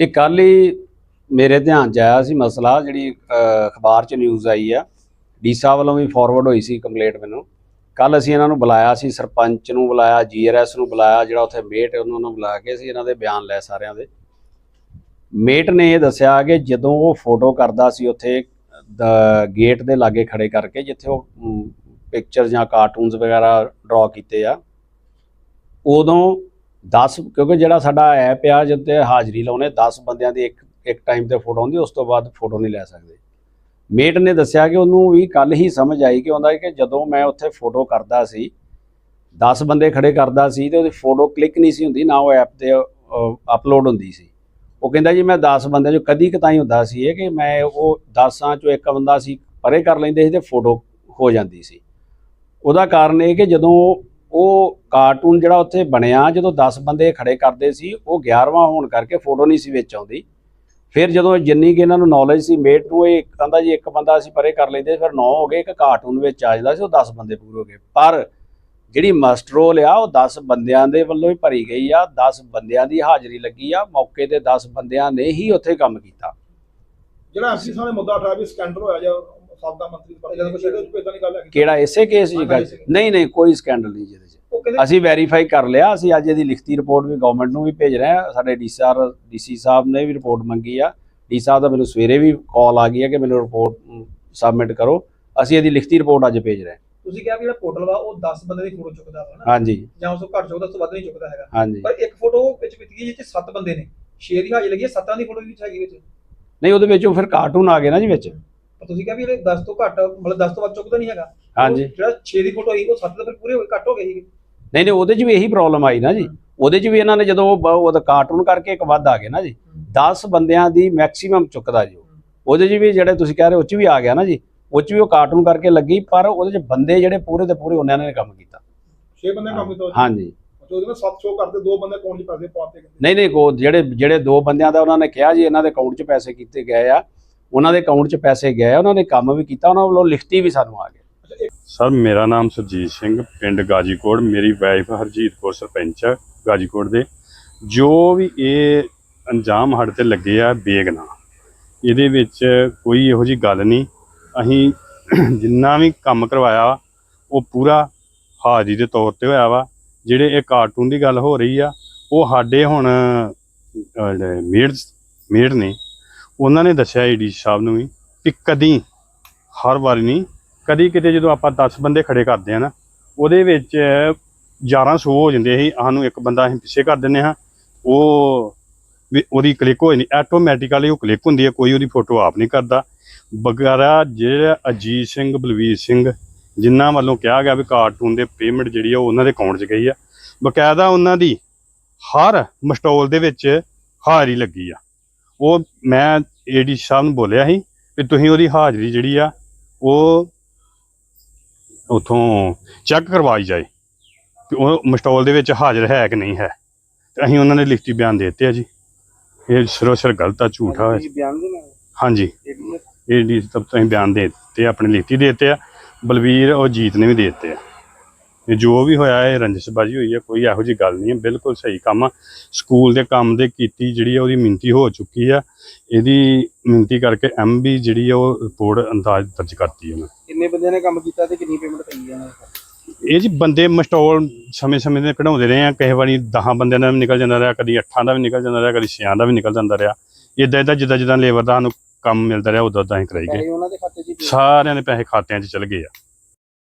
ਇਹ ਕੱਲ ਹੀ ਮੇਰੇ ਧਿਆਨ ਚ ਆਇਆ ਸੀ ਮਸਲਾ ਜਿਹੜੀ ਅਖਬਾਰ ਚ ਨਿਊਜ਼ ਆਈ ਆ। ਡੀਸਾ ਵੱਲੋਂ ਵੀ ਫਾਰਵਰਡ ਹੋਈ ਸੀ ਕੰਪਲੇਂਟ ਮੈਨੂੰ। ਕੱਲ ਅਸੀਂ ਇਹਨਾਂ ਨੂੰ ਬੁਲਾਇਆ ਸੀ, ਸਰਪੰਚ ਨੂੰ ਬੁਲਾਇਆ ਜੀਆਰਐਸ ਨੂੰ ਬੁਲਾਇਆ, ਜਿਹੜਾ ਉੱਥੇ ਮੇਟ ਉਹਨਾਂ ਨੂੰ ਬੁਲਾ ਕੇ ਅਸੀਂ ਇਹਨਾਂ ਦੇ ਬਿਆਨ ਲੈ ਸਾਰਿਆਂ ਦੇ। ਮੇਟ ਨੇ ਇਹ ਦੱਸਿਆ ਕਿ ਜਦੋਂ ਉਹ ਫੋਟੋ ਕਰਦਾ ਸੀ ਉੱਥੇ ਗੇਟ ਦੇ ਲਾਗੇ ਖੜੇ ਕਰਕੇ, ਜਿੱਥੇ ਉਹ ਪਿਕਚਰ ਜਾਂ ਕਾਰਟੂਨਸ ਵਗੈਰਾ ਡਰਾ ਕੀਤੇ ਆ, ਉਦੋਂ 10 ਕਿਉਂਕਿ ਜਿਹੜਾ ਸਾਡਾ ਐਪ ਆ ਜਿੱਤੇ ਹਾਜ਼ਰੀ ਲਾਉਨੇ 10 ਬੰਦਿਆਂ ਦੀ ਇੱਕ ਇੱਕ ਟਾਈਮ ਤੇ ਫੋਟੋ ਹੁੰਦੀ, ਉਸ ਤੋਂ ਬਾਅਦ ਫੋਟੋ ਨਹੀਂ ਲੈ ਸਕਦੇ। ਮੇਟ ਨੇ ਦੱਸਿਆ ਕਿ ਉਹਨੂੰ ਵੀ ਕੱਲ ਹੀ ਸਮਝ ਆਈ ਕਿ ਉਹਦਾ ਕਿ ਜਦੋਂ ਮੈਂ ਉੱਥੇ ਫੋਟੋ ਕਰਦਾ ਸੀ 10 ਬੰਦੇ ਖੜੇ ਕਰਦਾ ਸੀ ਤੇ ਉਹਦੀ ਫੋਟੋ ਕਲਿੱਕ ਨਹੀਂ ਸੀ ਹੁੰਦੀ, ਨਾ ਉਹ ਐਪ ਤੇ ਅਪਲੋਡ ਹੁੰਦੀ ਸੀ। ਉਹ ਕਹਿੰਦਾ ਜੀ, ਮੈਂ 10 ਬੰਦਿਆਂ ਚੋਂ ਕਦੀ ਕਤਾਈ ਹੁੰਦਾ ਸੀ ਇਹ ਕਿ ਮੈਂ ਉਹ 10ਾਂ ਚੋਂ ਇੱਕ ਬੰਦਾ ਸੀ, ਪਰੇ ਕਰ ਲੈਂਦੇ ਸੀ ਤੇ ਫੋਟੋ ਹੋ ਜਾਂਦੀ ਸੀ। ਉਹਦਾ ਕਾਰਨ ਇਹ ਕਿ ਜਦੋਂ ਉਹ ਕਾਰਟੂਨ ਜਿਹੜਾ ਉੱਥੇ ਬਣਿਆ, ਜਦੋਂ 10 ਬੰਦੇ ਖੜੇ ਕਰਦੇ ਸੀ, ਉਹ 11ਵਾਂ ਹੋਣ ਕਰਕੇ ਫੋਟੋ ਨਹੀਂ ਸੀ ਵਿੱਚ ਆਉਂਦੀ। ਫਿਰ ਜਦੋਂ ਜਿੰਨੀ ਕਿ ਇਹਨਾਂ ਨੂੰ ਨੌਲੇਜ ਸੀ ਮੇਟ ਨੂੰ ਇਹ ਕਹਿੰਦਾ ਜੀ, ਇੱਕ ਬੰਦਾ ਅਸੀਂ ਪਰੇ ਕਰ ਲੈਂਦੇ, ਫਿਰ 9 ਹੋ ਗਏ, ਇੱਕ ਕਾਰਟੂਨ ਵਿੱਚ ਆ ਜਾਂਦਾ ਸੀ, ਉਹ 10 ਬੰਦੇ ਪੂਰੇ ਹੋ ਗਏ। ਪਰ ਜਿਹੜੀ ਮਸਟਰ ਰੋਲ ਆ, ਉਹ 10 ਬੰਦਿਆਂ ਦੇ ਵੱਲੋਂ ਹੀ ਭਰੀ ਗਈ ਆ 10 ਬੰਦਿਆਂ ਦੀ ਹਾਜ਼ਰੀ ਲੱਗੀ ਆ, ਮੌਕੇ ਤੇ 10 ਬੰਦਿਆਂ ਨੇ ਹੀ ਉੱਥੇ ਕੰਮ ਕੀਤਾ। ਜਿਹੜਾ ਐਮਪੀ ਸਾਹਮਣੇ ਮੁੱਦਾ ਉਠਾਇਆ ਵੀ ਸਕੈਂਡਲ ਹੋਇਆ ਜਾਂ ਸਾਬਕਾ ਮੰਤਰੀ ਦੇ ਜਦੋਂ ਕੁਝ ਇਹਦੇ ਵਿੱਚ ਇਦਾਂ ਦੀ ਗੱਲ ਹੈ ਕਿਹੜਾ ਇਸੇ ਕੇਸ ਜੀ ਗੱਲ? ਨਹੀਂ ਨਹੀਂ ਕੋਈ ਸਕੈਂਡਲ ਨਹੀਂ ਜਿਹਦੇ 'ਚ। ਉਹ ਅਸੀਂ ਵੈਰੀਫਾਈ ਕਰ ਲਿਆ ਅਸੀਂ ਅੱਜ ਇਹਦੀ ਲਿਖਤੀ ਰਿਪੋਰਟ ਵੀ ਗਵਰਨਮੈਂਟ ਨੂੰ ਵੀ ਭੇਜ ਰਹੇ ਹਾਂ। ਸਾਡੇ ਡੀਸੀਆਰ ਡੀਸੀ ਸਾਹਿਬ ਨੇ ਵੀ ਰਿਪੋਰਟ ਮੰਗੀ ਆ। ਡੀ ਸਾਹਿਬ ਦਾ ਮੈਨੂੰ ਸਵੇਰੇ ਵੀ ਕਾਲ ਆ ਗਈ ਹੈ ਕਿ ਮੈਨੂੰ ਰਿਪੋਰਟ ਸਬਮਿਟ ਕਰੋ। ਅਸੀਂ ਇਹਦੀ ਲਿਖਤੀ ਰਿਪੋਰਟ ਅੱਜ ਭੇਜ ਰਹੇ ਹਾਂ। ਤੁਸੀਂ ਕਿਹਾ ਵੀ ਜਿਹੜਾ ਪੋਰਟਲ ਵਾ ਉਹ 10 ਬੰਦੇ ਦੀ ਫੋਟੋ ਚੁੱਕਦਾ ਵਾ ਨਾ। ਹਾਂਜੀ। ਜਾਂ ਉਸ ਤੋਂ ਘੱਟ ਚੁੱਕਦਾ ਉਸ ਤੋਂ ਵੱਧ ਨਹੀਂ ਚੁੱਕਦਾ ਹੈਗਾ। ਹਾਂਜੀ। ਪਰ ਇੱਕ ਫੋਟੋ ਵਿੱਚ ਵਿੱਚ ਗਈ ਜਿੱਥੇ 7 ਬੰਦੇ ਨੇ। 6 ਦੀ ਹਾਜ਼ਰੀ ਲੱਗੀ ਹੈ 7 ਦੀ ਫੋਟੋ ਵਿੱਚ ਹੈਗੀ ਵਿੱਚ। ਨਹੀਂ ਉਹਦੇ ਵਿੱਚੋਂ ਫਿਰ ਕਾਰਟੂਨ ਆ ਗਏ ਨਾ ਜੀ ਵਿੱਚ। ਪਰ ਤੁਸੀਂ ਕਿਹਾ ਵੀ ਇਹ 10 ਤੋਂ ਘੱਟ ਮਤਲਬ 10 ਤੋਂ ਵੱਧ ਚੁੱਕਦਾ ਨਹੀਂ ਹੈਗਾ। ਹਾਂਜੀ। ਜਿਹੜਾ 6 ਦੀ ਫੋਟੋ ਆਈ ਉਹ 7 ਤੋਂ ਫਿਰ ਪੂਰੇ ਹੋ ਗਏ ਘੱਟ ਹੋ ਗਏ ਸੀਗੇ। ਨਹੀਂ ਨਹੀਂ ਉਹਦੇ 'ਚ ਵੀ ਇਹੀ ਪ੍ਰੋਬਲਮ ਆਈ ਨਾ ਜੀ। ਉਹਦੇ 'ਚ ਵੀ ਇਹਨਾਂ ਨੇ ਜਦੋਂ ਉਹਦਾ ਕਾਰਟੂਨ ਕਰਕੇ ਇੱਕ ਵੱਧ ਆ ਗਏ ਨਾ ਜੀ। 10 ਬੰਦਿਆਂ ਦੀ ਮੈਕਸਿਮਮ ਚੁੱਕਦਾ ਜੀ ਉਹ। ਉਹਦੇ 'ਚ ਵੀ ਜਿਹੜੇ ਤੁਸੀਂ ਕਹਿ ਰਹੇ ਉਹ 'ਚ ਵੀ ਆ ਗਿਆ ਨਾ ਜੀ। ਉਹ 'ਚ ਵੀ ਉਹ ਕਾਰਟੂਨ ਕਰਕੇ ਲੱਗੀ ਪਰ ਉਹਦੇ 'ਚ ਬੰਦੇ ਜਿਹੜੇ ਪੂਰੇ ਦੇ ਪੂਰੇ ਉਹਨਾਂ ਨੇ ਕੰਮ ਕੀਤਾ। 6 ਬੰਦੇ ਕੰਮ ਕੀਤਾ ਹਾਂਜੀ। ਉਹਦੇ ਨਾਲ 7 ਸ਼ੋ ਕਰਦੇ ਦੋ ਬੰਦੇ ਅਕਾਊਂਟ 'ਚ ਪੈਸੇ ਪਾਤੇ ਨਹੀਂ ਨਹੀਂ ਕੋ ਜਿਹੜੇ ਜਿਹੜੇ ਦੋ ਬੰਦਿਆਂ ਦਾ ਉਹਨਾਂ ਨੇ ਕਿਹਾ ਜੀ ਇਹਨਾਂ ਦੇ ਅਕਾਊਂਟ 'ਚ ਪੈਸੇ ਕੀਤੇ ਗਏ ਆ। ਉਹਨਾਂ ਦੇ ਅਕਾਊਂਟ 'ਚ ਪੈਸੇ ਗਏ, ਉਹਨਾਂ ਨੇ ਕੰਮ ਵੀ ਕੀਤਾ, ਉਹਨਾਂ ਵੱਲੋਂ ਲਿਖਤੀ ਵੀ ਸਾਨੂੰ ਆ ਗਈ ਸਰ, ਮੇਰਾ ਨਾਮ ਸੁਰਜੀਤ ਸਿੰਘ, ਪਿੰਡ ਗਾਜੀਕੋਟ, ਮੇਰੀ ਵਾਈਫ ਹਰਜੀਤ ਕੌਰ ਸਰਪੰਚ ਹੈ ਗਾਜੀਕੋਟ ਦੇ। ਜੋ ਵੀ ਇਹ ਅੰਜਾਮ ਸਾਡੇ ਤੇ ਲੱਗੇ ਆ ਬੇਗਨਾ ਇਹਦੇ ਵਿੱਚ ਕੋਈ ਇਹੋ ਜੀ ਗੱਲ ਨਹੀਂ। ਅਸੀਂ ਜਿੰਨਾ ਵੀ ਕੰਮ ਕਰਵਾਇਆ ਉਹ ਪੂਰਾ ਹਾਜ਼ਰੀ ਦੇ ਤੌਰ ਤੇ ਹੋਇਆ ਵਾ। ਜਿਹੜੇ ਇਹ ਕਾਰਟੂਨ ਦੀ ਗੱਲ ਹੋ ਰਹੀ ਆ, ਉਹ ਸਾਡੇ ਹੁਣ ਮੇਡ ਮੇਡ ਨੇ ਉਹਨਾਂ ਨੇ ਦੱਸਿਆ ਈਡੀ ਸਾਹਿਬ ਨੂੰ ਵੀ ਕਿ ਕਦੀ ਹਰ ਵਾਰੀ ਨਹੀਂ, ਕਦੀ ਕਿਤੇ ਜਦੋਂ ਆਪਾਂ 10 ਬੰਦੇ ਖੜੇ ਕਰਦੇ ਆ ਨਾ, ਉਹਦੇ ਵਿੱਚ 1100 ਹੋ ਜਾਂਦੇ ਸੀ, ਸਾਨੂੰ ਇੱਕ ਬੰਦਾ ਅਸੀਂ ਪਿੱਛੇ ਕਰ ਦਿੰਨੇ ਹਾਂ, ਉਹ ਵੀ ਉਹਦੀ ਕਲਿੱਕ ਹੋ ਜਾਂਦੀ ਆਟੋਮੈਟਿਕਲੀ ਉਹ ਕਲਿੱਕ ਹੁੰਦੀ ਹੈ ਕੋਈ ਉਹਦੀ ਫੋਟੋ ਆਪ ਨਹੀਂ ਕਰਦਾ। ਬਗੈਰਾ ਜਿਹੜਾ ਅਜੀਤ ਸਿੰਘ, ਬਲਵੀਰ ਸਿੰਘ ਜਿਨ੍ਹਾਂ ਵੱਲੋਂ ਕਿਹਾ ਗਿਆ ਵੀ ਕਾਰਟੂਨ ਦੇ ਪੇਮੈਂਟ ਜਿਹੜੀ ਆ ਉਹ ਉਹਨਾਂ ਦੇ ਅਕਾਊਂਟ 'ਚ ਗਈ ਆ। ਬਕਾਇਦਾ ਉਹਨਾਂ ਦੀ ਹਰ ਮਸਟੋਲ ਦੇ ਵਿੱਚ ਹਾਜ਼ਰੀ ਲੱਗੀ ਆ। ਉਹ ਮੈਂ ਏਡੀ ਸਾਹਿਬ ਨੂੰ ਬੋਲਿਆ ਸੀ ਵੀ ਤੁਸੀਂ ਉਹਦੀ ਹਾਜ਼ਰੀ ਜਿਹੜੀ ਆ ਉਹ ਉਥੋਂ ਚੈੱਕ ਕਰਵਾਈ ਜਾਏ ਕਿ ਉਹ ਮਸਟੋਲ ਦੇ ਵਿੱਚ ਹਾਜ਼ਰ ਹੈ ਕਿ ਨਹੀਂ ਹੈ। ਤੇ ਅਸੀਂ ਉਹਨਾਂ ਨੇ ਲਿਖਤੀ ਬਿਆਨ ਦੇ ਦਿੱਤੇ ਆ ਜੀ। ਇਹ ਸਰੋਸਰ ਗਲਤ ਆ ਝੂਠਾ ਦੇਣਾ ਹਾਂਜੀ। ਇਹ ਡੀ ਤਬ ਤੋਂ ਅਸੀਂ ਬਿਆਨ ਦੇ ਦਿੱਤੇ ਆਪਣੇ ਲਿਖਤੀ ਦੇ ਦਿੱਤੇ ਆ। ਬਲਵੀਰ ਔਰ ਜੀਤ ਨੇ ਵੀ ਦੇ ਦਿੱਤੇ ਆ। ਇਹ ਜੋ ਵੀ ਹੋਇਆ ਇਹ ਰੰਜਿਸ਼ਬਾਜੀ ਹੋਈ ਹੈ ਕੋਈ ਇਹੋ ਜੀ ਗੱਲ ਨਹੀਂ ਹੈ ਬਿਲਕੁਲ ਸਹੀ ਕੰਮ ਆ। ਸਕੂਲ ਦੇ ਕੰਮ ਦੇ ਕੀਤੀ ਜਿਹੜੀ ਆ ਉਹਦੀ ਮਿੰਤੀ ਹੋ ਚੁੱਕੀ ਆ। ਇਹਦੀ ਮਿੰਤੀ ਕਰਕੇ ਐਮਬੀ ਜਿਹੜੀ ਆ ਉਹ ਰਿਪੋਰਟ ਅੰਦਾਜ਼ ਦਰਜ ਕਰਤੀ ਉਹਨਾਂ। ਕਿੰਨੇ ਬੰਦਿਆਂ ਨੇ ਕੰਮ ਕੀਤਾ ਤੇ ਕਿੰਨੀ ਪੇਮੈਂਟ ਪਈ ਹੈ ਇਹ ਜੀ ਬੰਦੇ ਮਸਟੋਲ ਸਮੇਂ-ਸਮੇਂ ਦੇ ਕਢਾਉਂਦੇ ਰਹੇ ਆ। ਕਿਸੇ ਵਾਰੀ 10 ਬੰਦਿਆਂ ਦਾ ਵੀ ਨਿਕਲ ਜਾਂਦਾ ਰਿਹਾ ਕਦੀ 8 ਦਾ ਵੀ ਨਿਕਲ ਜਾਂਦਾ ਰਿਹਾ ਕਦੀ 6 ਦਾ ਵੀ ਨਿਕਲ ਜਾਂਦਾ ਰਿਹਾ। ਇਦਾਂ ਇਦਾਂ ਜਿੱਦਾਂ ਜਿੱਦਾਂ ਲੇਬਰ ਦਾ ਸਾਨੂੰ ਕੰਮ ਮਿਲਦਾ ਰਿਹਾ ਉਦੋਂ ਉਦਾਂ ਹੀ ਕਰਾਈ ਗਏ ਸਾਰਿਆਂ ਦੇ ਪੈਸੇ ਖਾਤਿਆਂ 'ਚ ਚਲ ਗਏ ਆ।